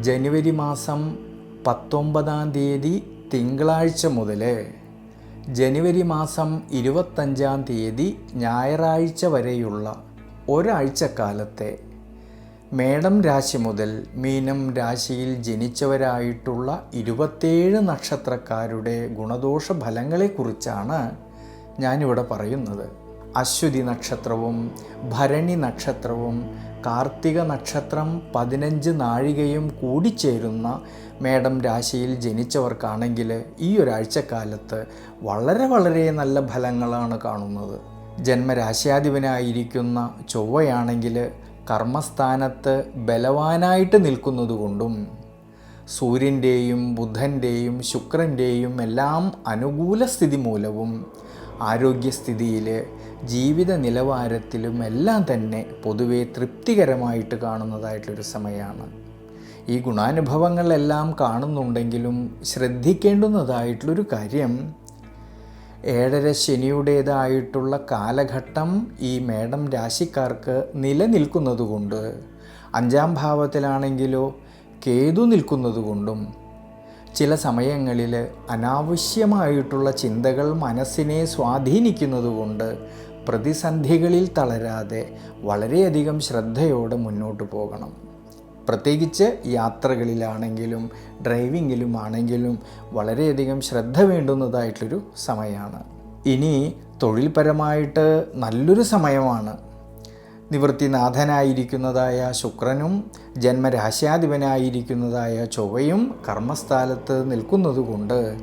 ജനുവരി മാസം പത്തൊമ്പതാം തീയതി തിങ്കളാഴ്ച മുതൽ ജനുവരി മാസം ഇരുപത്തഞ്ചാം തീയതി ഞായറാഴ്ച വരെയുള്ള ഒരാഴ്ചക്കാലത്തെ മേടം രാശി മുതൽ മീനം രാശിയിൽ ജനിച്ചവരായിട്ടുള്ള ഇരുപത്തേഴ് നക്ഷത്രക്കാരുടെ ഗുണദോഷ ഫലങ്ങളെക്കുറിച്ചാണ് ഞാനിവിടെ പറയുന്നത്. അശ്വതി നക്ഷത്രവും ഭരണി നക്ഷത്രവും കാർത്തിക നക്ഷത്രം പതിനഞ്ച് നാഴികയും കൂടിച്ചേരുന്ന മേടം രാശിയിൽ ജനിച്ചവർക്കാണെങ്കിൽ ഈ ഒരാഴ്ചക്കാലത്ത് വളരെ വളരെ നല്ല ഫലങ്ങളാണ് കാണുന്നത്. ജന്മരാശ്യാധിപനായിരിക്കുന്ന ചൊവ്വയാണെങ്കിൽ കർമ്മസ്ഥാനത്ത് ബലവാനായിട്ട് നിൽക്കുന്നതുകൊണ്ടും സൂര്യന്റെയും ബുധന്റെയും ശുക്രന്റെയും എല്ലാം അനുകൂല സ്ഥിതി മൂലവും ആരോഗ്യസ്ഥിതിയിൽ ജീവിത നിലവാരത്തിലും എല്ലാം തന്നെ പൊതുവെ തൃപ്തികരമായിട്ട് കാണുന്നതായിട്ടൊരു സമയമാണ് ഈ ഗുണാനുഭവങ്ങളെല്ലാം കാണുന്നുണ്ടെങ്കിലും ശ്രദ്ധിക്കേണ്ടുന്നതായിട്ടുള്ളൊരു കാര്യം ഏഴര ശനിയുടേതായിട്ടുള്ള കാലഘട്ടം ഈ മേടം രാശിക്കാർക്ക് നിലനിൽക്കുന്നതുകൊണ്ട് അഞ്ചാം ഭാവത്തിലാണെങ്കിലോ കേതു നിൽക്കുന്നതുകൊണ്ടും ചില സമയങ്ങളിൽ അനാവശ്യമായിട്ടുള്ള ചിന്തകൾ മനസ്സിനെ സ്വാധീനിക്കുന്നതുകൊണ്ട് പ്രതിസന്ധികളിൽ തളരാതെ വളരെയധികം ശ്രദ്ധയോടെ മുന്നോട്ട് പോകണം. പ്രത്യേകിച്ച് യാത്രകളിലാണെങ്കിലും ഡ്രൈവിങ്ങിലും ആണെങ്കിലും വളരെയധികം ശ്രദ്ധ വേണ്ടുന്നതായിട്ടൊരു സമയമാണ്. ഇനി തൊഴിൽപരമായിട്ട് നല്ലൊരു സമയമാണ് നിവൃത്തിനാഥനായിരിക്കുന്നതായ ശുക്രനും ജന്മരാശ്യാധിപനായിരിക്കുന്നതായ ചൊവ്വയും കർമ്മസ്ഥാലത്ത് നിൽക്കുന്നതുകൊണ്ട്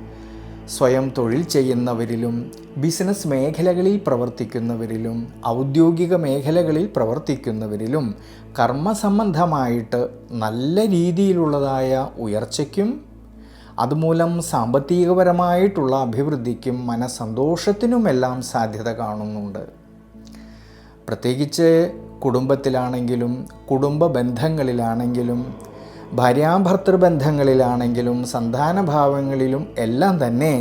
സ്വയം തൊഴിൽ ചെയ്യുന്നവരിലും ബിസിനസ് മേഖലകളിൽ പ്രവർത്തിക്കുന്നവരിലും ഔദ്യോഗിക മേഖലകളിൽ പ്രവർത്തിക്കുന്നവരിലും കർമ്മസംബന്ധമായിട്ട് നല്ല രീതിയിലുള്ളതായ ഉയർച്ചയ്ക്കും അതുമൂലം സാമ്പത്തികപരമായിട്ടുള്ള അഭിവൃദ്ധിക്കും മനസ്സന്തോഷത്തിനുമെല്ലാം സാധ്യത കാണുന്നുണ്ട്. പ്രത്യേകിച്ച് കുടുംബത്തിലാണെങ്കിലും കുടുംബ ബന്ധങ്ങളിലാണെങ്കിലും ബന്ധങ്ങളിലാണെങ്കിലും സന്താനഭാവങ്ങളിലും എല്ലാം തന്നെ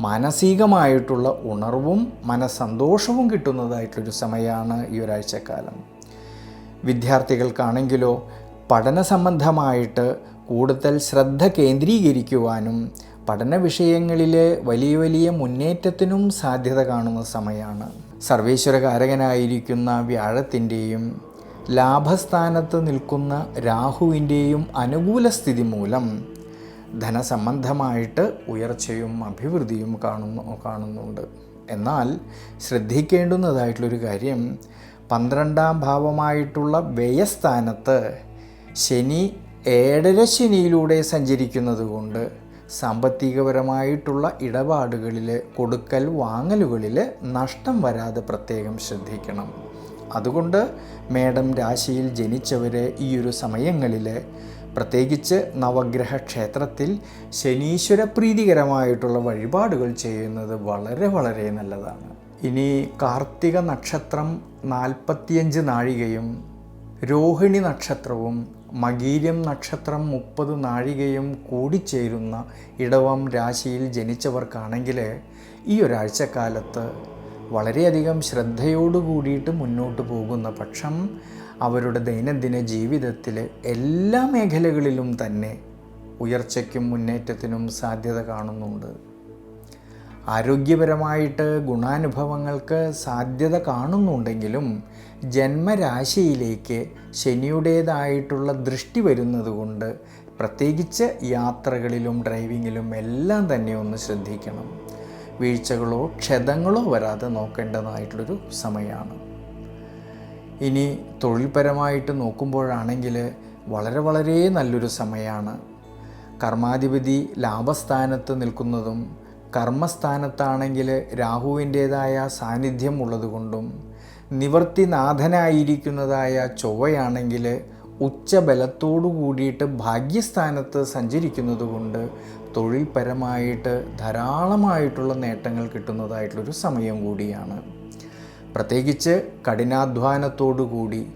മാനസികമായിട്ടുള്ള ഉണർവും മനസ്സന്തോഷവും കിട്ടുന്നതായിട്ടൊരു സമയമാണ് ഈ ഒരാഴ്ചക്കാലം. വിദ്യാർത്ഥികൾക്കാണെങ്കിലോ പഠന സംബന്ധമായിട്ട് കൂടുതൽ ശ്രദ്ധ കേന്ദ്രീകരിക്കുവാനും പഠന വിഷയങ്ങളിലെ വലിയ വലിയ മുന്നേറ്റത്തിനും സാധ്യത കാണുന്ന സമയമാണ് സർവേശ്വരകാരകനായിരിക്കുന്ന വ്യാഴത്തിന്റെയും ലാഭസ്ഥാനത്ത് നിൽക്കുന്ന രാഹുവിന്റെയും അനുകൂല സ്ഥിതി മൂലം ധനസംബന്ധമായിട്ട് ഉയർച്ചയും അഭിവൃദ്ധിയും കാണുന്നു കാണുന്നുണ്ട്. എന്നാൽ ശ്രദ്ധിക്കേണ്ടുന്നതായിട്ടുള്ളൊരു കാര്യം പന്ത്രണ്ടാം ഭാവമായിട്ടുള്ള വ്യയസ്ഥാനത്ത് ശനി ഏഴര ശനിയിലൂടെ സഞ്ചരിക്കുന്നത് കൊണ്ട് സാമ്പത്തികപരമായിട്ടുള്ള ഇടപാടുകളിൽ കൊടുക്കൽ വാങ്ങലുകളിൽ നഷ്ടം വരാതെ പ്രത്യേകം ശ്രദ്ധിക്കണം. അതുകൊണ്ട് മേഡം രാശിയിൽ ജനിച്ചവർ ഈ ഒരു സമയങ്ങളിൽ പ്രത്യേകിച്ച് നവഗ്രഹ ക്ഷേത്രത്തിൽ ശനീശ്വര പ്രീതികരമായിട്ടുള്ള വഴിപാടുകൾ ചെയ്യുന്നത് വളരെ വളരെ നല്ലതാണ്. ഇനി കാർത്തിക നക്ഷത്രം നാൽപ്പത്തിയഞ്ച് നാഴികയും രോഹിണി നക്ഷത്രവും മകീരം നക്ഷത്രം മുപ്പത് നാഴികയും കൂടിച്ചേരുന്ന ഇടവം രാശിയിൽ ജനിച്ചവർക്കാണെങ്കിൽ ഈ ഒരാഴ്ചക്കാലത്ത് വളരെയധികം ശ്രദ്ധയോടു കൂടിയിട്ട് മുന്നോട്ട് പോകുന്ന പക്ഷം അവരുടെ ദൈനംദിന ജീവിതത്തിൽ എല്ലാ മേഖലകളിലും തന്നെ ഉയർച്ചയ്ക്കും മുന്നേറ്റത്തിനും സാധ്യത കാണുന്നുണ്ട്. ആരോഗ്യപരമായിട്ട് ഗുണാനുഭവങ്ങൾക്ക് സാധ്യത കാണുന്നുണ്ടെങ്കിലും ജന്മരാശിയിലേക്ക് ശനിയുടേതായിട്ടുള്ള ദൃഷ്ടി വരുന്നതുകൊണ്ട് പ്രത്യേകിച്ച് യാത്രകളിലും ഡ്രൈവിങ്ങിലും എല്ലാം തന്നെ ഒന്ന് ശ്രദ്ധിക്കണം. വീഴ്ചകളോ ക്ഷതങ്ങളോ വരാതെ നോക്കേണ്ടതായിട്ടുള്ളൊരു സമയമാണ്. ഇനി തൊഴിൽപരമായിട്ട് നോക്കുമ്പോഴാണെങ്കിൽ വളരെ വളരെ നല്ലൊരു സമയമാണ്. കർമാധിപതി ലാഭസ്ഥാനത്ത് നിൽക്കുന്നതും കർമ്മസ്ഥാനത്താണെങ്കിൽ രാഹുവിന്റേതായ സാന്നിധ്യം ഉള്ളതുകൊണ്ടും നിവർത്തിനാഥനായിരിക്കുന്നതായ ചൊവ്വയാണെങ്കിൽ ഉച്ചബലത്തോടു കൂടിയിട്ട് ഭാഗ്യസ്ഥാനത്ത് സഞ്ചരിക്കുന്നത് കൊണ്ട് തൊഴിൽപരമായിട്ട് ധാരാളമായിട്ടുള്ള നേട്ടങ്ങൾ കിട്ടുന്നതായിട്ടുള്ളൊരു സമയം കൂടിയാണ്. പ്രത്യേകിച്ച് കഠിനാധ്വാനത്തോടു കൂടി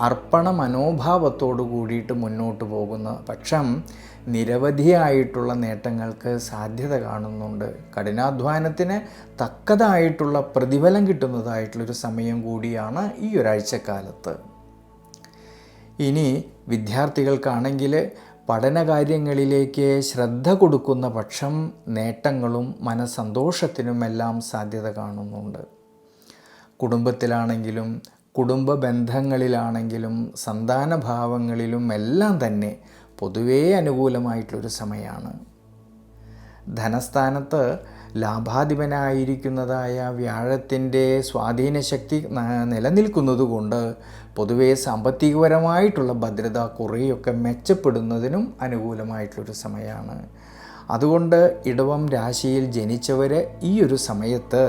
അർപ്പണ മനോഭാവത്തോടു കൂടിയിട്ട് മുന്നോട്ട് പോകുന്ന പക്ഷം നിരവധിയായിട്ടുള്ള നേട്ടങ്ങൾക്ക് സാധ്യത കാണുന്നുണ്ട്. കഠിനാധ്വാനത്തിന് തക്കതായിട്ടുള്ള പ്രതിഫലം കിട്ടുന്നതായിട്ടുള്ളൊരു സമയം കൂടിയാണ് ഈ ഒരാഴ്ചക്കാലത്ത്. ഇനി വിദ്യാർത്ഥികൾക്കാണെങ്കിൽ പഠനകാര്യങ്ങളിലേക്ക് ശ്രദ്ധ കൊടുക്കുന്ന പക്ഷം നേട്ടങ്ങളും മനസന്തോഷത്തിനുമെല്ലാം സാധ്യത കാണുന്നുണ്ട്. കുടുംബത്തിലാണെങ്കിലും കുടുംബ ബന്ധങ്ങളിലാണെങ്കിലും സന്താനഭാവങ്ങളിലും എല്ലാം തന്നെ പൊതുവേ അനുകൂലമായിട്ടുള്ളൊരു സമയമാണ്. ധനസ്ഥാനത്ത് ലാഭാധിപനായിരിക്കുന്നതായ വ്യാഴത്തിന്റെ സ്വാധീനശക്തി നിലനിൽക്കുന്നതുകൊണ്ട് പൊതുവേ സാമ്പത്തികപരമായിട്ടുള്ള ഭദ്രത കുറേയൊക്കെ മെച്ചപ്പെടുന്നതിനും അനുകൂലമായിട്ടുള്ളൊരു സമയമാണ്. അതുകൊണ്ട് ഇടവം രാശിയിൽ ജനിച്ചവർ ഈ ഒരു സമയത്ത്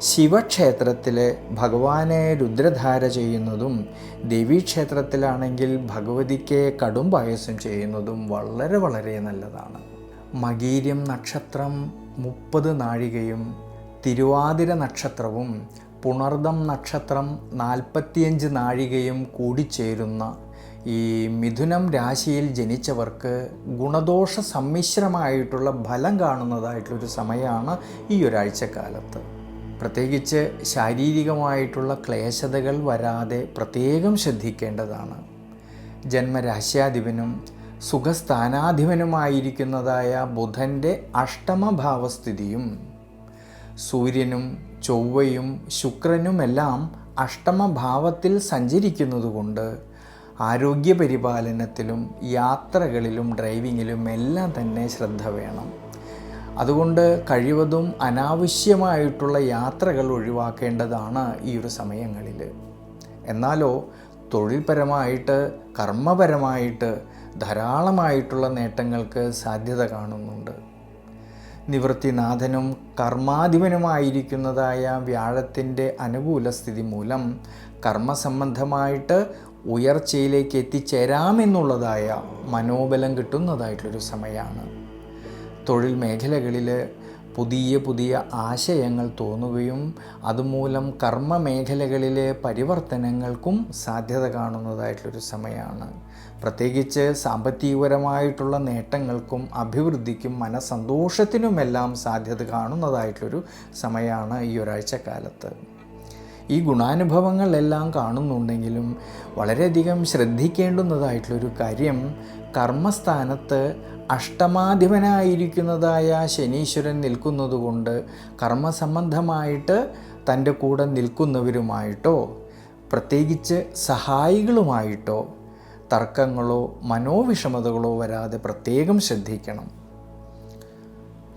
ശിവക്ഷേത്രത്തിൽ ഭഗവാനെ രുദ്രധാര ചെയ്യുന്നതും ദേവീക്ഷേത്രത്തിലാണെങ്കിൽ ഭഗവതിക്ക് കടും പായസം ചെയ്യുന്നതും വളരെ വളരെ നല്ലതാണ്. മകീര്യം നക്ഷത്രം മുപ്പത് നാഴികയും തിരുവാതിര നക്ഷത്രവും പുണർദം നക്ഷത്രം നാൽപ്പത്തിയഞ്ച് നാഴികയും കൂടിച്ചേരുന്ന ഈ മിഥുനം രാശിയിൽ ജനിച്ചവർക്ക് ഗുണദോഷ സമ്മിശ്രമായിട്ടുള്ള ഫലം കാണുന്നതായിട്ടുള്ളൊരു സമയമാണ് ഈ ഒരാഴ്ചക്കാലത്ത്. പ്രത്യേകിച്ച് ശാരീരികമായിട്ടുള്ള ക്ലേശതകൾ വരാതെ പ്രത്യേകം ശ്രദ്ധിക്കേണ്ടതാണ്. ജന്മരാശ്യാധിപനും സുഖസ്ഥാനാധിപനുമായിരിക്കുന്നതായ ബുധന്റെ അഷ്ടമഭാവസ്ഥിതിയും സൂര്യനും ചൊവ്വയും ശുക്രനുമെല്ലാം അഷ്ടമഭാവത്തിൽ സഞ്ചരിക്കുന്നതുകൊണ്ട് ആരോഗ്യപരിപാലനത്തിലും യാത്രകളിലും ഡ്രൈവിങ്ങിലും എല്ലാം തന്നെ ശ്രദ്ധ വേണം. അതുകൊണ്ട് കഴിവതും അനാവശ്യമായിട്ടുള്ള യാത്രകൾ ഒഴിവാക്കേണ്ടതാണ് ഈ ഒരു സമയങ്ങളിൽ. എന്നാലോ തൊഴിൽപരമായിട്ട് കർമ്മപരമായിട്ട് ധാരാളമായിട്ടുള്ള നേട്ടങ്ങൾക്ക് സാധ്യത കാണുന്നുണ്ട്. നിവൃത്തിനാഥനും കർമാധിപനുമായിരിക്കുന്നതായ വ്യാഴത്തിന്റെ അനുകൂല സ്ഥിതി മൂലം കർമ്മസംബന്ധമായിട്ട് ഉയർച്ചയിലേക്ക് എത്തിച്ചേരാമെന്നുള്ളതായ മനോബലം കിട്ടുന്നതായിട്ടുള്ളൊരു സമയമാണ്. തൊഴിൽ മേഖലകളിൽ പുതിയ പുതിയ ആശയങ്ങൾ തോന്നുകയും അതുമൂലം കർമ്മ മേഖലകളിലെ പരിവർത്തനങ്ങൾക്കും സാധ്യത കാണുന്നതായിട്ടുള്ളൊരു സമയമാണ്. പ്രത്യേകിച്ച് സാമ്പത്തികപരമായിട്ടുള്ള നേട്ടങ്ങൾക്കും അഭിവൃദ്ധിക്കും മനസന്തോഷത്തിനുമെല്ലാം സാധ്യത കാണുന്നതായിട്ടുള്ളൊരു സമയമാണ് ഈ ഒരാഴ്ച കാലത്ത് ഈ ഗുണാനുഭവങ്ങളെല്ലാം കാണുന്നുണ്ടെങ്കിലും വളരെയധികം ശ്രദ്ധിക്കേണ്ടുന്നതായിട്ടുള്ളൊരു കാര്യം കർമ്മസ്ഥാനത്ത് അഷ്ടമാധിപനായിരിക്കുന്നതായ ശനീശ്വരൻ നിൽക്കുന്നതുകൊണ്ട് കർമ്മസംബന്ധമായിട്ട് തന്റെ കൂടെ നിൽക്കുന്നവരുമായിട്ടോ പ്രത്യേകിച്ച് സഹായികളുമായിട്ടോ തർക്കങ്ങളോ മനോവിഷമതകളോ വരാതെ പ്രത്യേകം ശ്രദ്ധിക്കണം.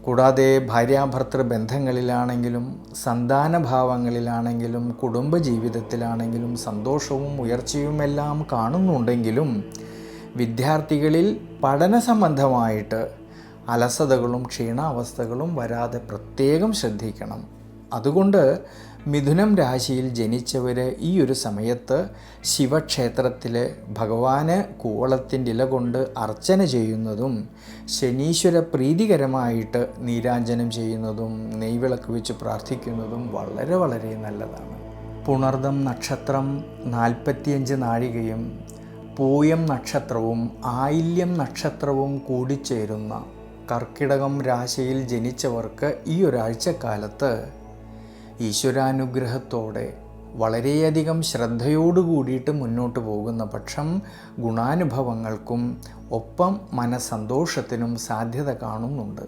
കൂടാതെ ഭാര്യാഭർത്തൃ ബന്ധങ്ങളിലാണെങ്കിലും സന്താനഭാവങ്ങളിലാണെങ്കിലും കുടുംബജീവിതത്തിലാണെങ്കിലും സന്തോഷവും ഉയർച്ചയുമെല്ലാം കാണുന്നുണ്ടെങ്കിലും വിദ്യാർത്ഥികളിൽ പഠന സംബന്ധമായിട്ട് അലസതകളും ക്ഷീണാവസ്ഥകളും വരാതെ പ്രത്യേകം ശ്രദ്ധിക്കണം. അതുകൊണ്ട് മിഥുനം രാശിയിൽ ജനിച്ചവർ ഈ ഒരു സമയത്ത് ശിവക്ഷേത്രത്തിൽ ഭഗവാന് കൂവളത്തിന്റെ ഇല കൊണ്ട് അർച്ചന ചെയ്യുന്നതും ശനീശ്വര പ്രീതികരമായിട്ട് നീരാഞ്ജനം ചെയ്യുന്നതും നെയ്വിളക്ക് വെച്ച് പ്രാർത്ഥിക്കുന്നതും വളരെ വളരെ നല്ലതാണ്. പുണർദം നക്ഷത്രം നാൽപ്പത്തിയഞ്ച് നാഴികയും പൂയം നക്ഷത്രവും ആയില്യം നക്ഷത്രവും കൂടിച്ചേരുന്ന കർക്കിടകം രാശിയിൽ ജനിച്ചവർക്ക് ഈ ഒരാഴ്ചക്കാലത്ത് ഈശ്വരാനുഗ്രഹത്തോടെ വളരെയധികം ശ്രദ്ധയോടു കൂടിയിട്ട് മുന്നോട്ട് പോകുന്ന പക്ഷം ഗുണാനുഭവങ്ങൾക്കും ഒപ്പം മനസന്തോഷത്തിനും സാധ്യത കാണുന്നുണ്ട്.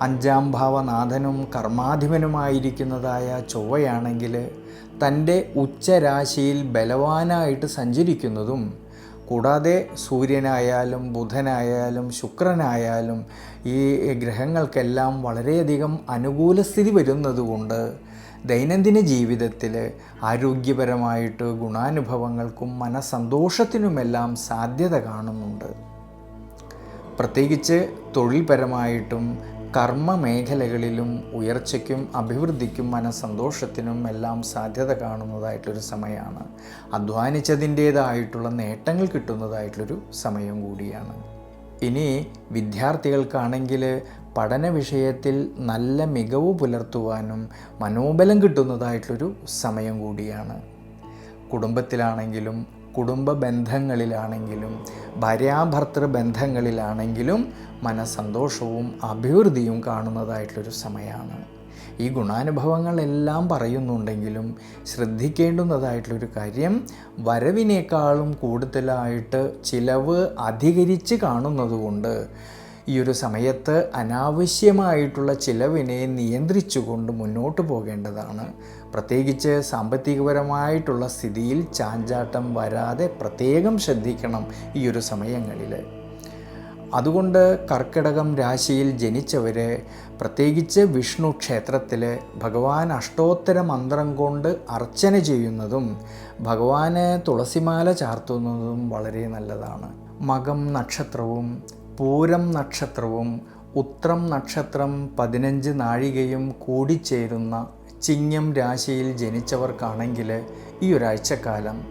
അഞ്ചാം ഭാവനാഥനും കർമാധിപനുമായിരിക്കുന്നതായ ചൊവ്വയാണെങ്കിൽ തന്റെ ഉച്ചരാശിയിൽ ബലവാനായിട്ട് സഞ്ചരിക്കുന്നതും കൂടാതെ സൂര്യനായാലും ബുധനായാലും ശുക്രനായാലും ഈ ഗ്രഹങ്ങൾക്കെല്ലാം വളരെയധികം അനുകൂല സ്ഥിതി വരുന്നതുകൊണ്ട് ദൈനംദിന ജീവിതത്തിൽ ആരോഗ്യപരമായിട്ട് ഗുണാനുഭവങ്ങൾക്കും മനസന്തോഷത്തിനുമെല്ലാം സാധ്യത കാണുന്നുണ്ട്. പ്രത്യേകിച്ച് തൊഴിൽപരമായിട്ടും കർമ്മ മേഖലകളിലും ഉയർച്ചയ്ക്കും അഭിവൃദ്ധിക്കും മനസ്സന്തോഷത്തിനും എല്ലാം സാധ്യത കാണുന്നതായിട്ടൊരു സമയമാണ് അധ്വാനിച്ചതിന്റേതായിട്ടുള്ള നേട്ടങ്ങൾ കിട്ടുന്നതായിട്ടുള്ളൊരു സമയം കൂടിയാണ്. ഇനി വിദ്യാർത്ഥികൾക്കാണെങ്കിൽ പഠന വിഷയത്തിൽ നല്ല മികവ് പുലർത്തുവാനും മനോബലം കിട്ടുന്നതായിട്ടുള്ളൊരു സമയം കൂടിയാണ്. കുടുംബത്തിലാണെങ്കിലും കുടുംബ ബന്ധങ്ങളിലാണെങ്കിലും ഭാര്യാഭർത്തൃ ബന്ധങ്ങളിലാണെങ്കിലും മനസ്സന്തോഷവും അഭിവൃദ്ധിയും കാണുന്നതായിട്ടുള്ളൊരു സമയമാണ്. ഈ ഗുണാനുഭവങ്ങളെല്ലാം പറയുന്നുണ്ടെങ്കിലും ശ്രദ്ധിക്കേണ്ടുന്നതായിട്ടുള്ളൊരു കാര്യം വരവിനേക്കാളും കൂടുതലായിട്ട് ചിലവ് അധികരിച്ച് കാണുന്നതുകൊണ്ട് ഈ ഒരു സമയത്ത് അനാവശ്യമായിട്ടുള്ള ചിലവിനെ നിയന്ത്രിച്ചുകൊണ്ട് മുന്നോട്ട് പോകേണ്ടതാണ്. പ്രത്യേകിച്ച് സാമ്പത്തികപരമായിട്ടുള്ള സ്ഥിതിയിൽ ചാഞ്ചാട്ടം വരാതെ പ്രത്യേകം ശ്രദ്ധിക്കണം ഈ ഒരു സമയങ്ങളിൽ അതുകൊണ്ട് കർക്കിടകം രാശിയിൽ ജനിച്ചവർ പ്രത്യേകിച്ച് വിഷ്ണു ക്ഷേത്രത്തിൽ ഭഗവാൻ അഷ്ടോത്തര മന്ത്രം കൊണ്ട് അർച്ചന ചെയ്യുന്നതും ഭഗവാന് തുളസിമാല ചാർത്തുന്നതും വളരെ നല്ലതാണ്. മകം നക്ഷത്രവും പൂരം നക്ഷത്രവും ഉത്രം നക്ഷത്രം പതിനഞ്ച് നാഴികയും കൂടിച്ചേരുന്ന ചിങ്ങം രാശിയിൽ ജനിച്ചവർക്കാണെങ്കിൽ ഈ ഒരാഴ്ചക്കാലം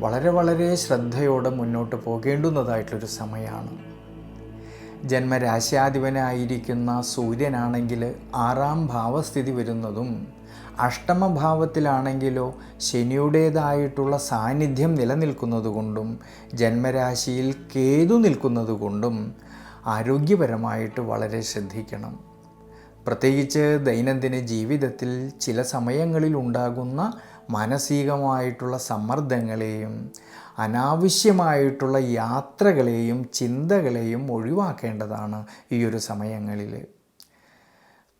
വളരെ വളരെ ശ്രദ്ധയോടെ മുന്നോട്ട് പോകേണ്ടുന്നതായിട്ടൊരു സമയമാണ് ജന്മരാശ്യാധിപനായിരിക്കുന്ന സൂര്യനാണെങ്കിൽ ആറാം ഭാവസ്ഥിതി വരുന്നതും അഷ്ടമഭാവത്തിലാണെങ്കിലോ ശനിയുടേതായിട്ടുള്ള സാന്നിധ്യം നിലനിൽക്കുന്നതുകൊണ്ടും ജന്മരാശിയിൽ കേതു നിൽക്കുന്നതുകൊണ്ടും ആരോഗ്യപരമായിട്ട് വളരെ ശ്രദ്ധിക്കണം. പ്രത്യേകിച്ച് ദൈനംദിന ജീവിതത്തിൽ ചില സമയങ്ങളിൽ ഉണ്ടാകുന്ന മാനസികമായിട്ടുള്ള സമ്മർദ്ദങ്ങളെയും അനാവശ്യമായിട്ടുള്ള യാത്രകളെയും ചിന്തകളെയും ഒഴിവാക്കേണ്ടതാണ് ഈ ഒരു സമയങ്ങളിൽ.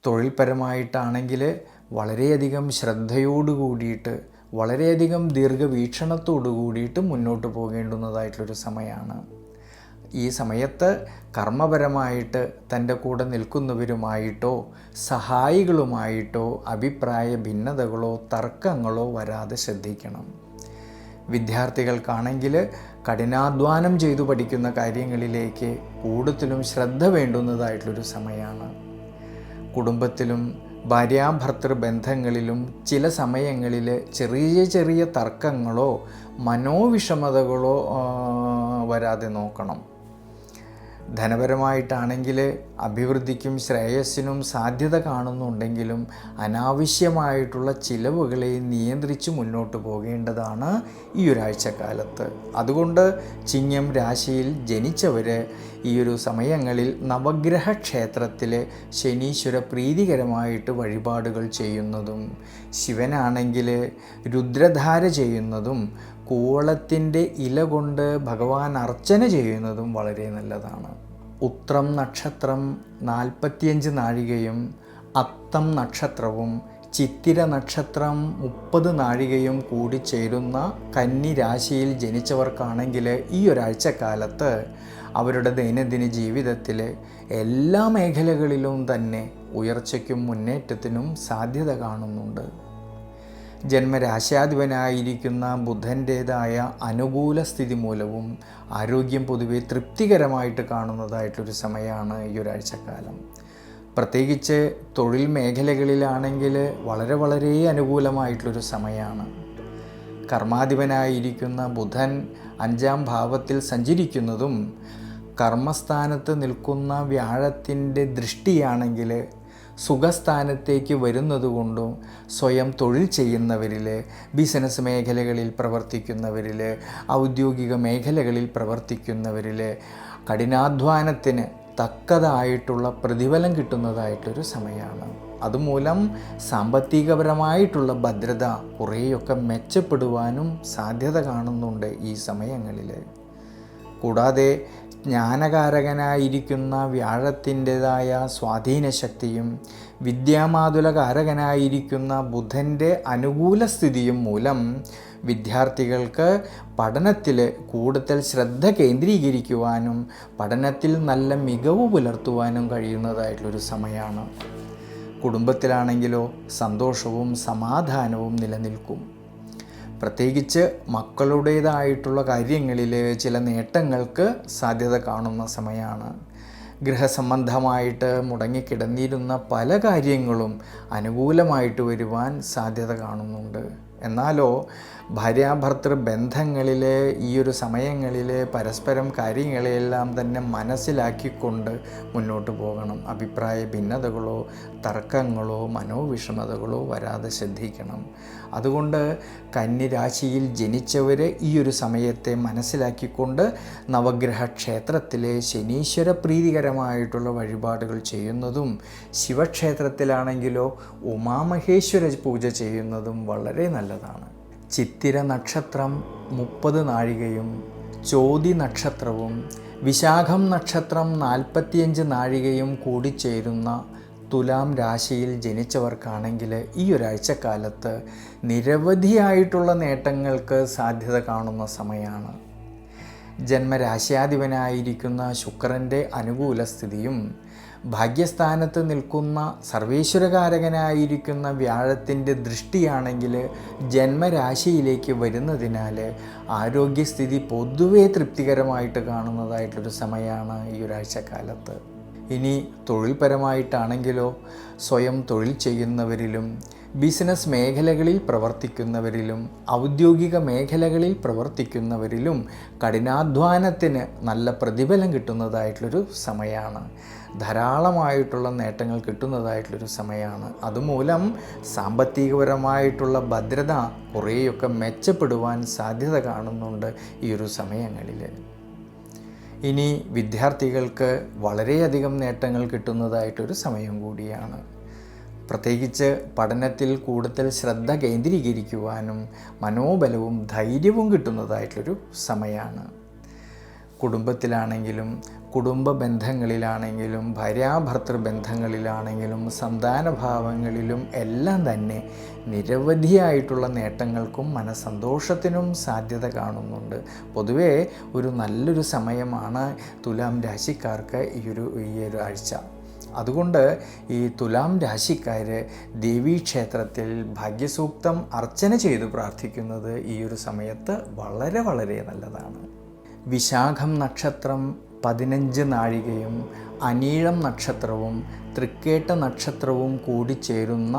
തൊഴിൽപരമായിട്ടാണെങ്കിൽ വളരെയധികം ശ്രദ്ധയോടു കൂടിയിട്ട് വളരെയധികം ദീർഘവീക്ഷണത്തോടു കൂടിയിട്ട് മുന്നോട്ട് പോകേണ്ടുന്നതായിട്ടുള്ളൊരു സമയമാണ്. ഈ സമയത്ത് കർമ്മപരമായിട്ട് തന്റെ കൂടെ നിൽക്കുന്നവരുമായിട്ടോ സഹായികളുമായിട്ടോ അഭിപ്രായ ഭിന്നതകളോ തർക്കങ്ങളോ വരാതെ ശ്രദ്ധിക്കണം. വിദ്യാർത്ഥികൾക്കാണെങ്കിൽ കഠിനാധ്വാനം ചെയ്തു പഠിക്കുന്ന കാര്യങ്ങളിലേക്ക് കൂടുതലും ശ്രദ്ധ വേണ്ടുന്നതായിട്ടുള്ളൊരു സമയമാണ്. കുടുംബത്തിലും ഭാര്യാഭർത്തൃ ബന്ധങ്ങളിലും ചില സമയങ്ങളിൽ ചെറിയ ചെറിയ തർക്കങ്ങളോ മനോവിഷമതകളോ വരാതെ നോക്കണം. ധനപരമായിട്ടാണെങ്കിൽ അഭിവൃദ്ധിക്കും ശ്രേയസ്സിനും സാധ്യത കാണുന്നുണ്ടെങ്കിലും അനാവശ്യമായിട്ടുള്ള ചിലവുകളെ നിയന്ത്രിച്ച് മുന്നോട്ട് പോകേണ്ടതാണ് ഈ ഒരാഴ്ചക്കാലത്ത് അതുകൊണ്ട് ചിങ്ങം രാശിയിൽ ജനിച്ചവർ ഈ ഒരു സമയങ്ങളിൽ നവഗ്രഹ ക്ഷേത്രത്തിൽ ശനീശ്വര പ്രീതികരമായിട്ട് വഴിപാടുകൾ ചെയ്യുന്നതും ശിവനാണെങ്കിൽ രുദ്രധാര ചെയ്യുന്നതും കൂവളത്തിന്റെ ഇല കൊണ്ട് ഭഗവാൻ അർച്ചന ചെയ്യുന്നതും വളരെ നല്ലതാണ്. ഉത്രം നക്ഷത്രം നാൽപ്പത്തിയഞ്ച് നാഴികയും അത്തം നക്ഷത്രവും ചിത്തിര നക്ഷത്രം മുപ്പത് നാഴികയും കൂടി ചേരുന്ന കന്നി രാശിയിൽ ജനിച്ചവർക്കാണെങ്കിൽ ഈ ഒരാഴ്ചക്കാലത്ത് അവരുടെ ദൈനംദിന ജീവിതത്തിൽ എല്ലാ മേഖലകളിലും തന്നെ ഉയർച്ചയ്ക്കും മുന്നേറ്റത്തിനും സാധ്യത കാണുന്നുണ്ട്. ജന്മരാശാധിപനായിരിക്കുന്ന ബുധന്റേതായ അനുകൂല സ്ഥിതി മൂലവും ആരോഗ്യം പൊതുവെ തൃപ്തികരമായിട്ട് കാണുന്നതായിട്ടൊരു സമയമാണ് ഈ ഒരാഴ്ചക്കാലം. പ്രത്യേകിച്ച് തൊഴിൽ മേഖലകളിലാണെങ്കിൽ വളരെ വളരെ അനുകൂലമായിട്ടുള്ളൊരു സമയമാണ്. കർമാധിപനായിരിക്കുന്ന ബുധൻ അഞ്ചാം ഭാവത്തിൽ സഞ്ചരിക്കുന്നതും കർമ്മസ്ഥാനത്ത് നിൽക്കുന്ന വ്യാഴത്തിന്റെ ദൃഷ്ടിയാണെങ്കിൽ സുഖസ്ഥാനത്തേക്ക് വരുന്നതുകൊണ്ടും സ്വയം തൊഴിൽ ചെയ്യുന്നവരിൽ ബിസിനസ് മേഖലകളിൽ പ്രവർത്തിക്കുന്നവരിൽ ഔദ്യോഗിക മേഖലകളിൽ പ്രവർത്തിക്കുന്നവരിൽ കഠിനാധ്വാനത്തിന് തക്കതായിട്ടുള്ള പ്രതിഫലം കിട്ടുന്നതായിട്ടൊരു സമയമാണ് അതുമൂലം സാമ്പത്തികപരമായിട്ടുള്ള ഭദ്രത കുറേയൊക്കെ മെച്ചപ്പെടുവാനും സാധ്യത കാണുന്നുണ്ട് ഈ സമയങ്ങളിൽ കൂടാതെ ജ്ഞാനകാരകനായിരിക്കുന്ന വ്യാഴത്തിന്റെതായ സ്വാധീനശക്തിയും വിദ്യാമാതുലകാരകനായിരിക്കുന്ന ബുധന്റെ അനുകൂല സ്ഥിതിയും മൂലം വിദ്യാർത്ഥികൾക്ക് പഠനത്തിൽ കൂടുതൽ ശ്രദ്ധ കേന്ദ്രീകരിക്കുവാനും പഠനത്തിൽ നല്ല മികവ് പുലർത്തുവാനും കഴിയുന്നതായിട്ടുള്ളൊരു സമയമാണ്. കുടുംബത്തിലാണെങ്കിലോ സന്തോഷവും സമാധാനവും നിലനിൽക്കും. പ്രത്യേകിച്ച് മക്കളുടേതായിട്ടുള്ള കാര്യങ്ങളിൽ ചില നേട്ടങ്ങൾക്ക് സാധ്യത കാണുന്ന സമയമാണ് ഗൃഹസംബന്ധമായിട്ട് മുടങ്ങിക്കിടന്നിരുന്ന പല കാര്യങ്ങളും അനുകൂലമായിട്ട് വരുവാൻ സാധ്യത കാണുന്നുണ്ട്. എന്നാലോ ഭാര്യാഭർത്തൃ ബന്ധങ്ങളിൽ ഈ ഒരു സമയങ്ങളിൽ പരസ്പരം കാര്യങ്ങളെല്ലാം തന്നെ മനസ്സിലാക്കിക്കൊണ്ട് മുന്നോട്ട് പോകണം. അഭിപ്രായ ഭിന്നതകളോ തർക്കങ്ങളോ മനോവിഷമതകളോ വരാതെ ശ്രദ്ധിക്കണം. അതുകൊണ്ട് കന്യരാശിയിൽ ജനിച്ചവർ ഈ ഒരു സമയത്തെ മനസ്സിലാക്കിക്കൊണ്ട് നവഗ്രഹ ക്ഷേത്രത്തിലെ ശനീശ്വര പ്രീതികരമായിട്ടുള്ള വഴിപാടുകൾ ചെയ്യുന്നതും ശിവക്ഷേത്രത്തിലാണെങ്കിലോ ഉമാമഹേശ്വര പൂജ ചെയ്യുന്നതും വളരെ നല്ലതാണ്. ചിത്തിര നക്ഷത്രം മുപ്പത് നാഴികയും ചോതി നക്ഷത്രവും വിശാഖം നക്ഷത്രം നാൽപ്പത്തിയഞ്ച് നാഴികയും കൂടി ചേരുന്ന തുലാം രാശിയിൽ ജനിച്ചവർക്കാണെങ്കിൽ ഈ ഒരാഴ്ചക്കാലത്ത് നിരവധിയായിട്ടുള്ള നേട്ടങ്ങൾക്ക് സാധ്യത കാണുന്ന സമയമാണ് ജന്മരാശ്യാധിപനായിരിക്കുന്ന ശുക്രന്റെ അനുകൂല സ്ഥിതിയും ഭാഗ്യസ്ഥാനത്ത് നിൽക്കുന്ന സർവേശ്വരകാരകനായിരിക്കുന്ന വ്യാഴത്തിന്റെ ദൃഷ്ടിയാണെങ്കിൽ ജന്മരാശിയിലേക്ക് വരുന്നതിനാൽ ആരോഗ്യസ്ഥിതി പൊതുവെ തൃപ്തികരമായിട്ട് കാണുന്നതായിട്ടൊരു സമയമാണ് ഈ ഒരാഴ്ചക്കാലത്ത്. ഇനി തൊഴിൽപരമായിട്ടാണെങ്കിലോ സ്വയം തൊഴിൽ ചെയ്യുന്നവരിലും ബിസിനസ് മേഖലകളിൽ പ്രവർത്തിക്കുന്നവരിലും ഔദ്യോഗിക മേഖലകളിൽ പ്രവർത്തിക്കുന്നവരിലും കഠിനാധ്വാനത്തിന് നല്ല പ്രതിഫലം കിട്ടുന്നതായിട്ടുള്ളൊരു സമയമാണ്. ധാരാളമായിട്ടുള്ള നേട്ടങ്ങൾ കിട്ടുന്നതായിട്ടുള്ളൊരു സമയമാണ്. അതുമൂലം സാമ്പത്തികപരമായിട്ടുള്ള ഭദ്രത കുറേയൊക്കെ മെച്ചപ്പെടുവാൻ സാധ്യത കാണുന്നുണ്ട് ഈ ഒരു സമയങ്ങളിൽ. ഇനി വിദ്യാർത്ഥികൾക്ക് വളരെയധികം നേട്ടങ്ങൾ കിട്ടുന്നതായിട്ടൊരു സമയം കൂടിയാണ്. പ്രത്യേകിച്ച് പഠനത്തിൽ കൂടുതൽ ശ്രദ്ധ കേന്ദ്രീകരിക്കുവാനും മനോബലവും ധൈര്യവും കിട്ടുന്നതായിട്ടൊരു സമയമാണ്. കുടുംബത്തിലാണെങ്കിലും കുടുംബ ബന്ധങ്ങളിലാണെങ്കിലും ഭാര്യാഭർത്തൃ ബന്ധങ്ങളിലാണെങ്കിലും സന്താനഭാവങ്ങളിലും എല്ലാം തന്നെ നിരവധിയായിട്ടുള്ള നേട്ടങ്ങൾക്കും മനസന്തോഷത്തിനും സാധ്യത കാണുന്നുണ്ട്. പൊതുവേ ഒരു നല്ലൊരു സമയമാണ് തുലാം രാശിക്കാർക്ക് ഈ ഒരു ഈ ഒരു ആഴ്ച. അതുകൊണ്ട് ഈ തുലാം രാശിക്കാർ ദേവീക്ഷേത്രത്തിൽ ഭാഗ്യസൂക്തം അർച്ചന ചെയ്ത് പ്രാർത്ഥിക്കുന്നത് ഈ ഒരു സമയത്ത് വളരെ വളരെ നല്ലതാണ്. വിശാഖം നക്ഷത്രം പതിനഞ്ച് നാഴികയും അനീഴം നക്ഷത്രവും തൃക്കേട്ട നക്ഷത്രവും കൂടിച്ചേരുന്ന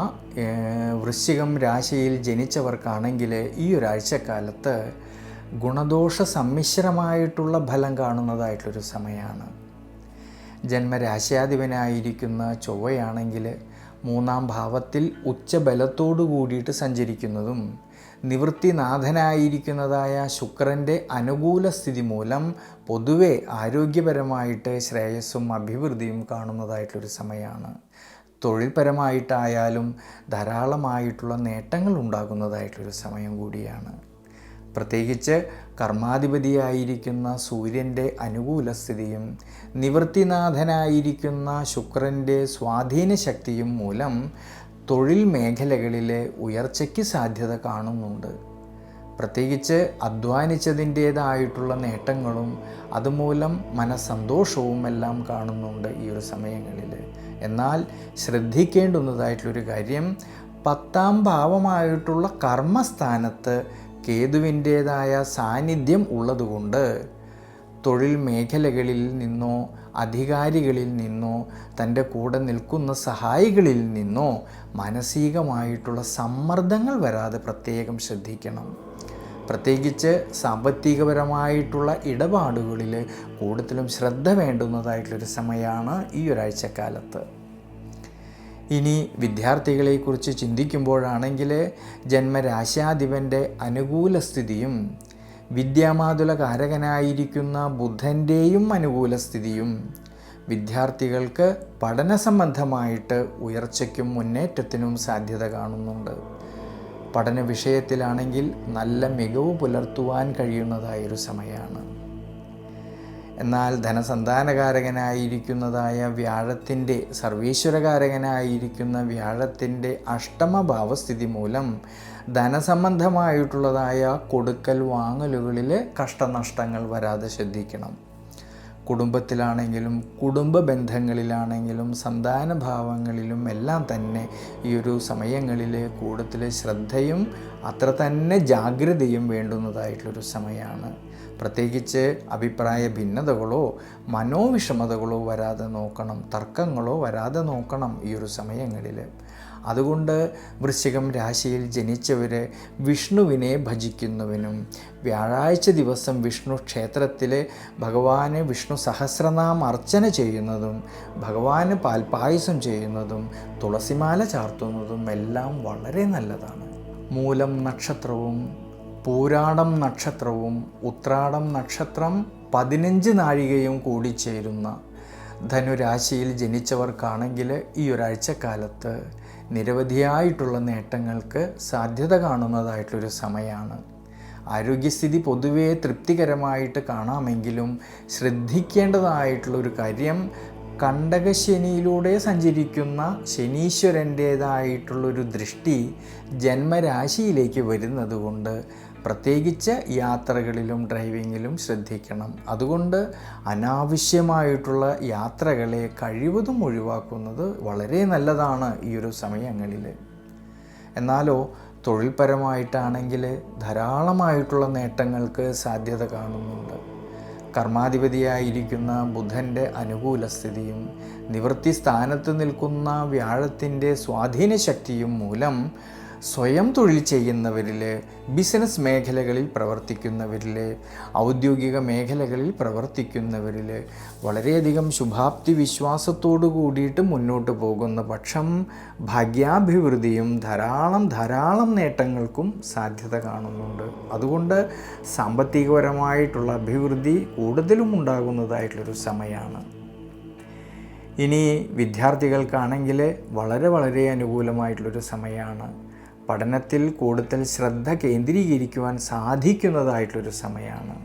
വൃശ്ചികം രാശിയിൽ ജനിച്ചവർക്കാണെങ്കിൽ ഈ ഒരാഴ്ചക്കാലത്ത് ഗുണദോഷ സമ്മിശ്രമായിട്ടുള്ള ഫലം കാണുന്നതായിട്ടൊരു സമയമാണ്. ജന്മരാശ്യാധിപനായിരിക്കുന്ന ചൊവ്വയാണെങ്കിൽ മൂന്നാം ഭാവത്തിൽ ഉച്ചബലത്തോടു കൂടിയിട്ട് സഞ്ചരിക്കുന്നതും നിവൃത്തിനാഥനായിരിക്കുന്നതായ ശുക്രന്റെ അനുകൂല സ്ഥിതി മൂലം പൊതുവെ ആരോഗ്യപരമായിട്ട് ശ്രേയസ്സും അഭിവൃദ്ധിയും കാണുന്നതായിട്ടൊരു സമയമാണ് തൊഴിൽപരമായിട്ടായാലും ധാരാളമായിട്ടുള്ള നേട്ടങ്ങൾ ഉണ്ടാകുന്നതായിട്ടൊരു സമയം കൂടിയാണ്. പ്രത്യേകിച്ച് കർമാധിപതിയായിരിക്കുന്ന സൂര്യന്റെ അനുകൂല സ്ഥിതിയും നിവൃത്തിനാഥനായിരിക്കുന്ന ശുക്രന്റെ സ്വാധീന ശക്തിയും മൂലം തൊഴിൽ മേഖലകളിലെ ഉയർച്ചയ്ക്ക് സാധ്യത കാണുന്നുണ്ട്. പ്രത്യേകിച്ച് അധ്വാനിച്ചതിന്റേതായിട്ടുള്ള നേട്ടങ്ങളും അതുമൂലം മനസ്സന്തോഷവും എല്ലാം കാണുന്നുണ്ട് ഈ ഒരു സമയങ്ങളിൽ. എന്നാൽ ശ്രദ്ധിക്കേണ്ടുന്നതായിട്ടുള്ളൊരു കാര്യം പത്താം ഭാവമായിട്ടുള്ള കർമ്മസ്ഥാനത്ത് കേതുവിന്റേതായ സാന്നിധ്യം ഉള്ളതുകൊണ്ട് തൊഴിൽ മേഖലകളിൽ നിന്നോ അധികാരികളിൽ നിന്നോ തന്റെ കൂടെ നിൽക്കുന്ന സഹായികളിൽ നിന്നോ മാനസികമായിട്ടുള്ള സമ്മർദ്ദങ്ങൾ വരാതെ പ്രത്യേകം ശ്രദ്ധിക്കണം. പ്രത്യേകിച്ച് സാമ്പത്തികപരമായിട്ടുള്ള ഇടപാടുകളിൽ കൂടുതലും ശ്രദ്ധ വേണ്ടുന്നതായിട്ടുള്ളൊരു സമയമാണ് ഈ ഒരാഴ്ചക്കാലത്ത്. ഇനി വിദ്യാർത്ഥികളെക്കുറിച്ച് ചിന്തിക്കുമ്പോഴാണെങ്കിൽ ജന്മരാശാധിപന്റെ അനുകൂല സ്ഥിതിയും വിദ്യാമാതുല കാരകനായിരിക്കുന്ന ബുധന്റെയും അനുകൂല സ്ഥിതിയും വിദ്യാർത്ഥികൾക്ക് പഠന സംബന്ധമായിട്ട് ഉയർച്ചയ്ക്കും മുന്നേറ്റത്തിനും സാധ്യത കാണുന്നുണ്ട്. പഠന വിഷയത്തിലാണെങ്കിൽ നല്ല മികവ് പുലർത്തുവാൻ കഴിയുന്നതായൊരു സമയമാണ്. എന്നാൽ ധനസന്താനകാരകനായിരിക്കുന്നതായ വ്യാഴത്തിന്റെ സർവീശ്വരകാരകനായിരിക്കുന്ന വ്യാഴത്തിന്റെ അഷ്ടമഭാവസ്ഥിതി മൂലം ധനസംബന്ധമായിട്ടുള്ളതായ കൊടുക്കൽ വാങ്ങലുകളിൽ കഷ്ടനഷ്ടങ്ങൾ വരാതെ ശ്രദ്ധിക്കണം. കുടുംബത്തിലാണെങ്കിലും കുടുംബ ബന്ധങ്ങളിലാണെങ്കിലും സന്താനഭാവങ്ങളിലും എല്ലാം തന്നെ ഈ ഒരു സമയങ്ങളിൽ കൂടുതൽ ശ്രദ്ധയും അത്ര തന്നെ ജാഗ്രതയും വേണ്ടുന്നതായിട്ടുള്ളൊരു സമയമാണ്. പ്രത്യേകിച്ച് അഭിപ്രായ ഭിന്നതകളോ മനോവിഷമതകളോ വരാതെ നോക്കണം തർക്കങ്ങളോ വരാതെ നോക്കണം ഈ ഒരു സമയങ്ങളിൽ അതുകൊണ്ട് വൃശ്ചികം രാശിയിൽ ജനിച്ചവർ വിഷ്ണുവിനെ ഭജിക്കുന്നവനും വ്യാഴാഴ്ച ദിവസം വിഷ്ണു ക്ഷേത്രത്തിൽ ഭഗവാന് വിഷ്ണു സഹസ്രനാം അർച്ചന ചെയ്യുന്നതും ഭഗവാന് പാൽപായസം ചെയ്യുന്നതും തുളസിമാല ചാർത്തുന്നതും എല്ലാം വളരെ നല്ലതാണ്. മൂലം നക്ഷത്രവും പൂരാടം നക്ഷത്രവും ഉത്രാടം നക്ഷത്രം പതിനഞ്ച് നാഴികയും കൂടി ചേരുന്ന ധനുരാശിയിൽ ജനിച്ചവർക്കാണെങ്കിൽ ഈ ഒരാഴ്ചക്കാലത്ത് നിരവധിയായിട്ടുള്ള നേട്ടങ്ങൾക്ക് സാധ്യത കാണുന്നതായിട്ടൊരു സമയമാണ് ആരോഗ്യസ്ഥിതി പൊതുവേ തൃപ്തികരമായിട്ട് കാണാമെങ്കിലും ശ്രദ്ധിക്കേണ്ടതായിട്ടുള്ളൊരു കാര്യം കണ്ടകശനിയിലൂടെ സഞ്ചരിക്കുന്ന ശനീശ്വരന്റേതായിട്ടുള്ളൊരു ദൃഷ്ടി ജന്മരാശിയിലേക്ക് വരുന്നത് കൊണ്ട് പ്രത്യേകിച്ച് യാത്രകളിലും ഡ്രൈവിങ്ങിലും ശ്രദ്ധിക്കണം. അതുകൊണ്ട് അനാവശ്യമായിട്ടുള്ള യാത്രകളെ കഴിവതും ഒഴിവാക്കുന്നത് വളരെ നല്ലതാണ് ഈ ഒരു സമയങ്ങളിൽ എന്നാലോ തൊഴിൽപരമായിട്ടാണെങ്കിൽ ധാരാളമായിട്ടുള്ള നേട്ടങ്ങൾക്ക് സാധ്യത കാണുന്നുണ്ട്. കർമാധിപതിയായിരിക്കുന്ന ബുധന്റെ അനുകൂല സ്ഥിതിയും നിവൃത്തി സ്ഥാനത്ത് നിൽക്കുന്ന വ്യാഴത്തിന്റെ സ്വാധീന ശക്തിയും മൂലം സ്വയം തൊഴിൽ ചെയ്യുന്നവരിൽ ബിസിനസ് മേഖലകളിൽ പ്രവർത്തിക്കുന്നവരിൽ ഔദ്യോഗിക മേഖലകളിൽ പ്രവർത്തിക്കുന്നവരിൽ വളരെയധികം ശുഭാപ്തി വിശ്വാസത്തോടു കൂടിയിട്ട് മുന്നോട്ട് പോകുന്ന പക്ഷം ഭാഗ്യാഭിവൃദ്ധിയും ധാരാളം ധാരാളം നേട്ടങ്ങൾക്കും സാധ്യത കാണുന്നുണ്ട്. അതുകൊണ്ട് സാമ്പത്തികപരമായിട്ടുള്ള അഭിവൃദ്ധി കൂടുതലും ഉണ്ടാകുന്നതായിട്ടുള്ളൊരു സമയമാണ് ഇനി വിദ്യാർത്ഥികൾക്കാണെങ്കിൽ വളരെ വളരെ അനുകൂലമായിട്ടുള്ളൊരു സമയമാണ് പഠനത്തിൽ കൂടുതൽ ശ്രദ്ധ കേന്ദ്രീകരിക്കുവാൻ സാധിക്കുന്നതായിട്ടൊരു സമയമാണ്.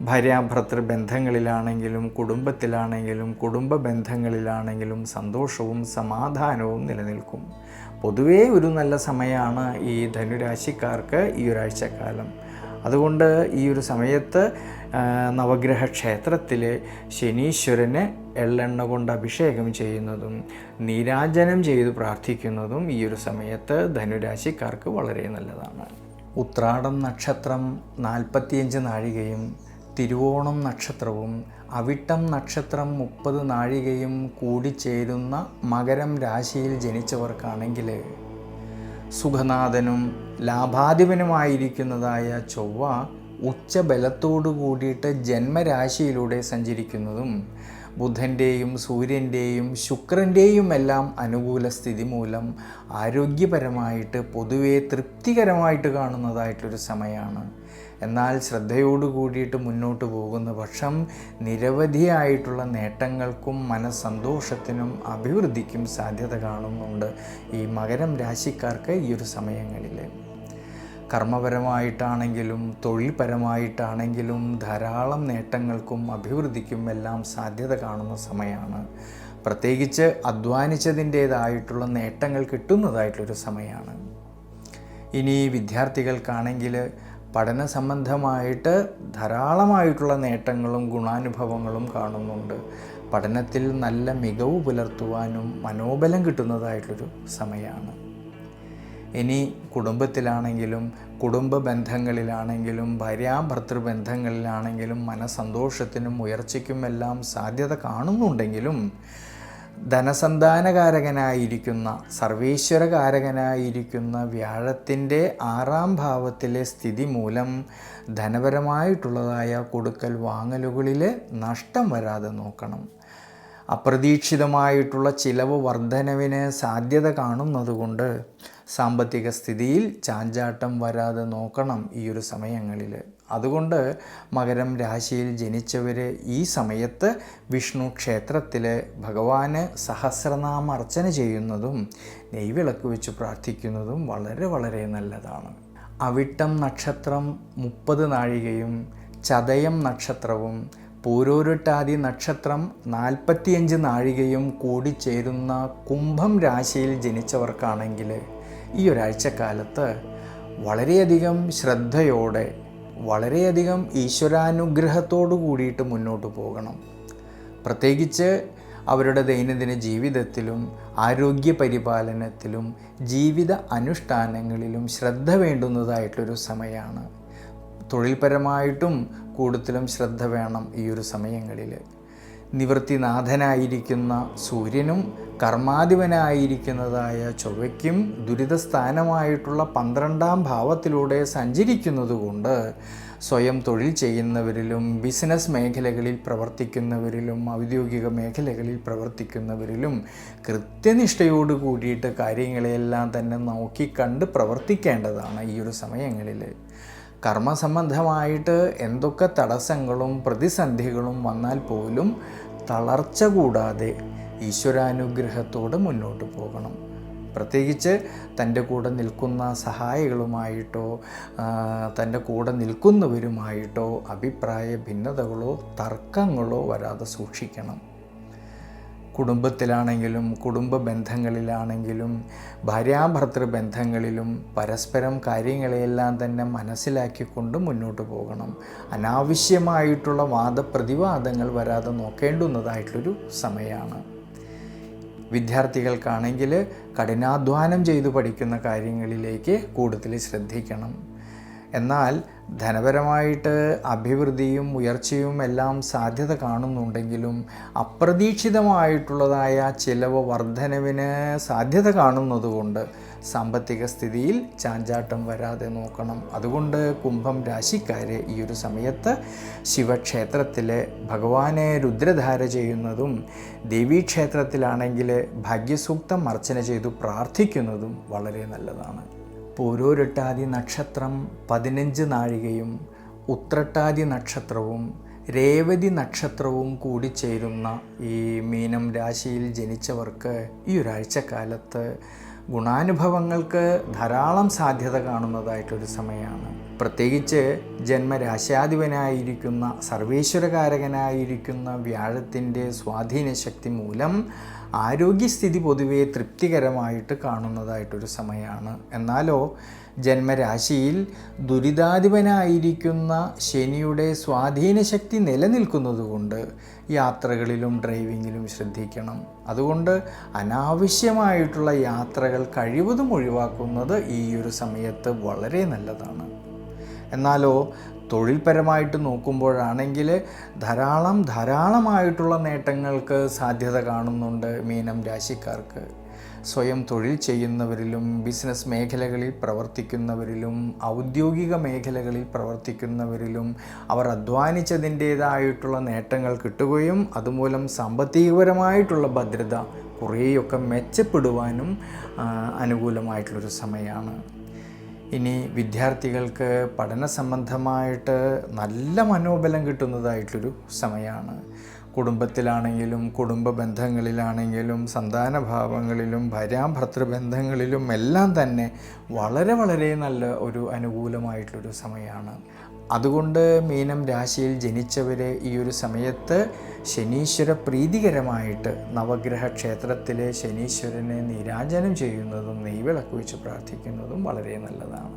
ഭാര്യാഭർത്തൃ ബന്ധങ്ങളിലാണെങ്കിലും കുടുംബത്തിലാണെങ്കിലും കുടുംബ ബന്ധങ്ങളിലാണെങ്കിലും സന്തോഷവും സമാധാനവും നിലനിൽക്കും. പൊതുവേ ഒരു നല്ല സമയമാണ് ഈ ധനുരാശിക്കാർക്ക് ഈ ഒരാഴ്ചക്കാലം. അതുകൊണ്ട് ഈ ഒരു സമയത്ത് നവഗ്രഹ ക്ഷേത്രത്തിൽ ശനീശ്വരന് എള്ളെണ്ണ കൊണ്ട് അഭിഷേകം ചെയ്യുന്നതും നീരാജനം ചെയ്ത് പ്രാർത്ഥിക്കുന്നതും ഈ ഒരു സമയത്ത് ധനുരാശിക്കാർക്ക് വളരെ നല്ലതാണ്. ഉത്രാടം നക്ഷത്രം നാൽപ്പത്തിയഞ്ച് നാഴികയും തിരുവോണം നക്ഷത്രവും അവിട്ടം നക്ഷത്രം മുപ്പത് നാഴികയും കൂടിച്ചേരുന്ന മകരം രാശിയിൽ ജനിച്ചവർക്കാണെങ്കിൽ സുഖനാഥനും ലാഭാധിപനുമായിരിക്കുന്നതായ ചൊവ്വ ഉച്ചബലത്തോടു കൂടിയിട്ട് ജന്മരാശിയിലൂടെ സഞ്ചരിക്കുന്നതും ബുധന്റെയും സൂര്യന്റെയും ശുക്രന്റെയും എല്ലാം അനുകൂല സ്ഥിതി മൂലം ആരോഗ്യപരമായിട്ട് പൊതുവേ തൃപ്തികരമായിട്ട് കാണുന്നതായിട്ടൊരു സമയമാണ് എന്നാൽ ശ്രദ്ധയോടു കൂടിയിട്ട് മുന്നോട്ട് പോകുന്ന പക്ഷം നിരവധിയായിട്ടുള്ള നേട്ടങ്ങൾക്കും മനസ്സന്തോഷത്തിനും അഭിവൃദ്ധിക്കും സാധ്യത കാണുന്നുണ്ട് ഈ മകരം രാശിക്കാർക്ക് ഈ ഒരു സമയങ്ങളിൽ കർമ്മപരമായിട്ടാണെങ്കിലും തൊഴിൽപരമായിട്ടാണെങ്കിലും ധാരാളം നേട്ടങ്ങൾക്കും അഭിവൃദ്ധിക്കും എല്ലാം സാധ്യത കാണുന്ന സമയമാണ് പ്രത്യേകിച്ച് അധ്വാനിച്ചതിന്റേതായിട്ടുള്ള നേട്ടങ്ങൾ കിട്ടുന്നതായിട്ടുള്ളൊരു സമയമാണ് ഇനി വിദ്യാർത്ഥികൾക്കാണെങ്കിൽ പഠന സംബന്ധമായിട്ട് ധാരാളമായിട്ടുള്ള നേട്ടങ്ങളും ഗുണാനുഭവങ്ങളും കാണുന്നുണ്ട്. പഠനത്തിൽ നല്ല മികവ് പുലർത്തുവാനും മനോബലം കിട്ടുന്നതായിട്ടൊരു സമയമാണ് ഇനി കുടുംബത്തിലാണെങ്കിലും കുടുംബ ബന്ധങ്ങളിലാണെങ്കിലും ഭാര്യാഭർത്തൃ ബന്ധങ്ങളിലാണെങ്കിലും മനസന്തോഷത്തിനും ഉയർച്ചയ്ക്കുമെല്ലാം സാധ്യത കാണുന്നുണ്ടെങ്കിലും ധനസന്താനകാരകനായിരിക്കുന്ന സർവീശ്വരകാരകനായിരിക്കുന്ന വ്യാഴത്തിന്റെ ആറാം ഭാവത്തിലെ സ്ഥിതി മൂലം ധനപരമായിട്ടുള്ളതായ കൊടുക്കൽ വാങ്ങലുകളിൽ നഷ്ടം വരാതെ നോക്കണം. അപ്രതീക്ഷിതമായിട്ടുള്ള ചിലവ് വർധനവിന് സാധ്യത കാണുന്നതുകൊണ്ട് സാമ്പത്തിക സ്ഥിതിയിൽ ചാഞ്ചാട്ടം വരാതെ നോക്കണം ഈ ഒരു സമയങ്ങളിൽ. അതുകൊണ്ട് മകരം രാശിയിൽ ജനിച്ചവർ ഈ സമയത്ത് വിഷ്ണു ക്ഷേത്രത്തിൽ ഭഗവാന് സഹസ്രനാമ അർച്ചന ചെയ്യുന്നതും നെയ്വിളക്ക് വെച്ച് പ്രാർത്ഥിക്കുന്നതും വളരെ വളരെ നല്ലതാണ്. അവിട്ടം നക്ഷത്രം മുപ്പത് നാഴികയും ചതയം നക്ഷത്രവും പൂരോരുട്ടാതി നക്ഷത്രം നാൽപ്പത്തിയഞ്ച് നാഴികയും കൂടിച്ചേരുന്ന കുംഭം രാശിയിൽ ജനിച്ചവർക്കാണെങ്കിൽ ഈ ഒരാഴ്ചക്കാലത്ത് വളരെയധികം ശ്രദ്ധയോടെ വളരെയധികം ഈശ്വരാനുഗ്രഹത്തോടു കൂടിയിട്ട് മുന്നോട്ട് പോകണം. പ്രത്യേകിച്ച് അവരുടെ ദൈനംദിന ജീവിതത്തിലും ആരോഗ്യ പരിപാലനത്തിലും ജീവിത അനുഷ്ഠാനങ്ങളിലും ശ്രദ്ധ വേണ്ടുന്നതായിട്ടൊരു സമയമാണ്. തൊഴിൽപരമായിട്ടും കൂടുതലും ശ്രദ്ധ വേണം ഈ ഒരു സമയങ്ങളിൽ. നിവൃത്തിനാഥനായിരിക്കുന്ന സൂര്യനും കർമാധിപനായിരിക്കുന്നതായ ചൊവ്വയ്ക്കും ദുരിതസ്ഥാനമായിട്ടുള്ള പന്ത്രണ്ടാം ഭാവത്തിലൂടെ സഞ്ചരിക്കുന്നതുകൊണ്ട് സ്വയം തൊഴിൽ ചെയ്യുന്നവരിലും ബിസിനസ് മേഖലകളിൽ പ്രവർത്തിക്കുന്നവരിലും ഔദ്യോഗിക മേഖലകളിൽ പ്രവർത്തിക്കുന്നവരിലും കൃത്യനിഷ്ഠയോട് കൂടിയിട്ട് കാര്യങ്ങളെല്ലാം തന്നെ നോക്കിക്കണ്ട് പ്രവർത്തിക്കേണ്ടതാണ് ഈ ഒരു സമയങ്ങളിൽ. കർമ്മസംബന്ധമായിട്ട് എന്തൊക്കെ തടസ്സങ്ങളും പ്രതിസന്ധികളും വന്നാൽ പോലും തളർച്ച കൂടാതെ ഈശ്വരാനുഗ്രഹത്തോടെ മുന്നോട്ട് പോകണം. പ്രത്യേകിച്ച് തന്റെ കൂടെ നിൽക്കുന്ന സഹായികളുമായിട്ടോ തന്റെ കൂടെ നിൽക്കുന്നവരുമായിട്ടോ അഭിപ്രായ ഭിന്നതകളോ തർക്കങ്ങളോ വരാതെ സൂക്ഷിക്കണം. കുടുംബത്തിലാണെങ്കിലും കുടുംബ ബന്ധങ്ങളിലാണെങ്കിലും ഭാര്യാഭർത്തൃ ബന്ധങ്ങളിലും പരസ്പരം കാര്യങ്ങളെയെല്ലാം തന്നെ മനസ്സിലാക്കിക്കൊണ്ട് മുന്നോട്ട് പോകണം. അനാവശ്യമായിട്ടുള്ള വാദപ്രതിവാദങ്ങൾ വരാതെ നോക്കേണ്ടുന്നതായിട്ടൊരു സമയമാണ് വിദ്യാർത്ഥികൾക്കാണെങ്കിൽ കഠിനാധ്വാനം ചെയ്തു പഠിക്കുന്ന കാര്യങ്ങളിലേക്ക് കൂടുതൽ ശ്രദ്ധിക്കണം. എന്നാൽ ധനപരമായിട്ട് അഭിവൃദ്ധിയും ഉയർച്ചയും എല്ലാം സാധ്യത കാണുന്നുണ്ടെങ്കിലും അപ്രതീക്ഷിതമായിട്ടുള്ളതായ ചിലവ് വർധനവിന് സാധ്യത കാണുന്നതുകൊണ്ട് സാമ്പത്തിക സ്ഥിതിയിൽ ചാഞ്ചാട്ടം വരാതെ നോക്കണം. അതുകൊണ്ട് കുംഭം രാശിക്കാരെ ഈ ഒരു സമയത്ത് ശിവക്ഷേത്രത്തിൽ ഭഗവാനെ രുദ്രധാര ചെയ്യുന്നതും ദേവീക്ഷേത്രത്തിലാണെങ്കിൽ ഭാഗ്യസൂക്തം അർച്ചന ചെയ്തു പ്രാർത്ഥിക്കുന്നതും വളരെ നല്ലതാണ്. പൂരോരട്ടാതി നക്ഷത്രം പതിനഞ്ച് നാഴികയും ഉത്രട്ടാതി നക്ഷത്രവും രേവതി നക്ഷത്രവും കൂടി ചേരുന്ന ഈ മീനം രാശിയിൽ ജനിച്ചവർക്ക് ഈ ഒരാഴ്ചക്കാലത്ത് ഗുണാനുഭവങ്ങൾക്ക് ധാരാളം സാധ്യത കാണുന്നതായിട്ടൊരു സമയമാണ്. പ്രത്യേകിച്ച് ജന്മരാശാധിപനായിരിക്കുന്ന സർവേശ്വരകാരകനായിരിക്കുന്ന വ്യാഴത്തിന്റെ സ്വാധീനശക്തി മൂലം ആരോഗ്യസ്ഥിതി പൊതുവെ തൃപ്തികരമായിട്ട് കാണുന്നതായിട്ടൊരു സമയമാണ് എന്നാലോ ജന്മരാശിയിൽ ദുരിതാധിപനായിരിക്കുന്ന ശനിയുടെ സ്വാധീനശക്തി നിലനിൽക്കുന്നതുകൊണ്ട് യാത്രകളിലും ഡ്രൈവിങ്ങിലും ശ്രദ്ധിക്കണം. അതുകൊണ്ട് അനാവശ്യമായിട്ടുള്ള യാത്രകൾ കഴിവതും ഒഴിവാക്കുന്നത് ഈ ഒരു സമയത്ത് വളരെ നല്ലതാണ്. എന്നാലോ തൊഴിൽപരമായിട്ട് നോക്കുമ്പോഴാണെങ്കിൽ ധാരാളം ധാരാളമായിട്ടുള്ള നേട്ടങ്ങൾക്ക് സാധ്യത കാണുന്നുണ്ട് മീനം രാശിക്കാർക്ക്. സ്വയം തൊഴിൽ ചെയ്യുന്നവരിലും ബിസിനസ് മേഖലകളിൽ പ്രവർത്തിക്കുന്നവരിലും ഔദ്യോഗിക മേഖലകളിൽ പ്രവർത്തിക്കുന്നവരിലും അവർ അധ്വാനിച്ചതിന്റേതായിട്ടുള്ള നേട്ടങ്ങൾ കിട്ടുകയും അതുമൂലം സാമ്പത്തികപരമായിട്ടുള്ള ഭദ്രത കുറേയൊക്കെ മെച്ചപ്പെടുവാനും അനുകൂലമായിട്ടുള്ളൊരു സമയമാണ്. ഇനി വിദ്യാർത്ഥികൾക്ക് പഠന സംബന്ധമായിട്ട് നല്ല മനോബലം കിട്ടുന്നതായിട്ടൊരു സമയമാണ്. കുടുംബത്തിലാണെങ്കിലും കുടുംബ ബന്ധങ്ങളിലാണെങ്കിലും സന്താന സന്താനഭാവങ്ങളിലും ഭാര്യാഭർത്തൃ ബന്ധങ്ങളിലും എല്ലാം തന്നെ വളരെ വളരെ നല്ല ഒരു അനുകൂലമായിട്ടുള്ളൊരു സമയമാണ്. അതുകൊണ്ട് മീനം രാശിയിൽ ജനിച്ചവരെ ഈ ഒരു സമയത്ത് ശനീശ്വര പ്രീതികരമായിട്ട് നവഗ്രഹ ക്ഷേത്രത്തിലെ ശനീശ്വരനെ നീരാജനം ചെയ്യുന്നതും നെയ്വിളക്ക് വെച്ച് പ്രാർത്ഥിക്കുന്നതും വളരെ നല്ലതാണ്.